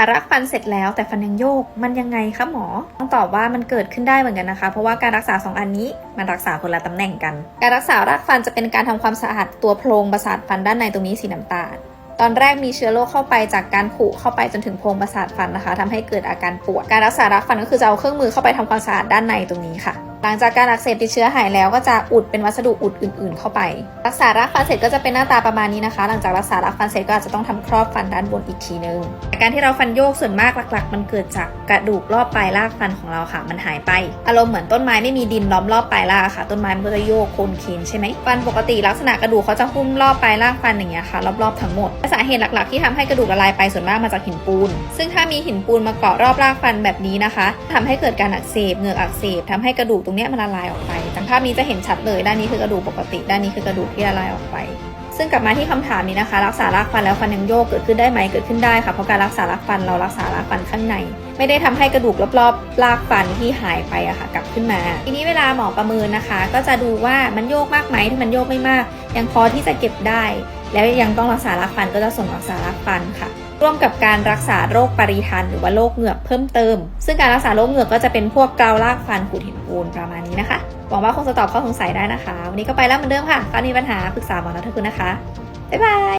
ารากฟันเสร็จแล้วแต่ฟันยังโยก มันยังไงคะหมอ ต้องตอบว่ามันเกิดขึ้นได้เหมือนกันนะคะ เพราะว่าการรักษาสองอันนี้มันรักษาคนละตำแหน่งกัน การรักษารากฟันจะเป็นการทำความสะอาดตัวโพรงประสาทฟันด้านในตรงนี้สีน้ำตาล ตอนแรกมีเชื้อโรคเข้าไปจากการผุเข้าไปจนถึงโพรงประสาทฟันนะคะทำให้เกิดอาการปวด การรักษารากฟันก็คือจะเอาเครื่องมือเข้าไปทำความสะอาดด้านในตรงนี้ค่ะหลังจากการอักเสบติดเชื้อหายแล้วก็จะอุดเป็นวัสดุอุดอื่น ๆ เข้าไป รักษารากฟันเสร็จก็จะเป็นหน้าตาประมาณนี้นะคะ หลังจากรักษารากฟันเสร็จก็อาจจะต้องทำครอบฟันด้านบนอีกทีนึงแต่การที่เราฟันโยกส่วนมากหลัก ๆ มันเกิดจากกระดูกรอบปลายรากฟันของเราค่ะ มันหายไป อารมณ์เหมือนต้นไม้ไม่มีดินล้อมรอบปลายรากค่ะ ต้นไม้มันก็จะโยกโคนเคนใช่ไหมฟันปกติลักษณะกระดูกเขาจะหุ้มรอบปลายรากฟันอย่างเงี้ยค่ะรอบๆทั้งหมดสาเหตุหลัก ๆ ที่ทำให้กระดูกละลายไปส่วนมากมาจากหินปูน ซึ่งถ้ามีหินปูนมาเกาะรอบรากฟันแบบนี้นะคะทำให้เกิดการอักเสบเหงือกอักเสบทำให้กระดูกตรงเนี้ยมันละลายออกไปจากภาพนี้จะเห็นชัดเลย ด้านนี้คือกระดูกปกติ ด้านนี้คือกระดูกที่ละลายออกไป ซึ่งกลับมาที่คำถามนี้นะคะ รักษารากฟันแล้วฟันยังโยกเกิดขึ้นได้ไหมเกิดขึ้นได้ค่ะเพราะการรักษารากฟันเรารักษารากฟันข้างใน ไม่ได้ทำให้กระดูกรอบๆรากฟันที่หายไปอะค่ะกลับขึ้นมา ทีนี้เวลาหมอประเมินนะคะ ก็จะดูว่ามันโยกมากไหมถ้ามันโยกไม่มาก ยังพอที่จะเก็บได้ แล้วยังต้องรักษารากฟันก็จะส่งรักษารากฟันค่ะ ร่วมกับการรักษาโรคปริทันหรือว่าโรคเหงือกเพิ่มเติม ซึ่งการรักษาโรคเหงือกก็จะเป็นพวกเกาลากฟันขูดหินปูนประมาณนี้นะคะ หวังว่าคงจะตอบข้อสงสัยได้นะคะ วันนี้ก็ไปแล้วเหมือนเดิมค่ะถ้ามีปัญหาปรึกษาหมอนัทคุณนะคะ บ๊ายบาย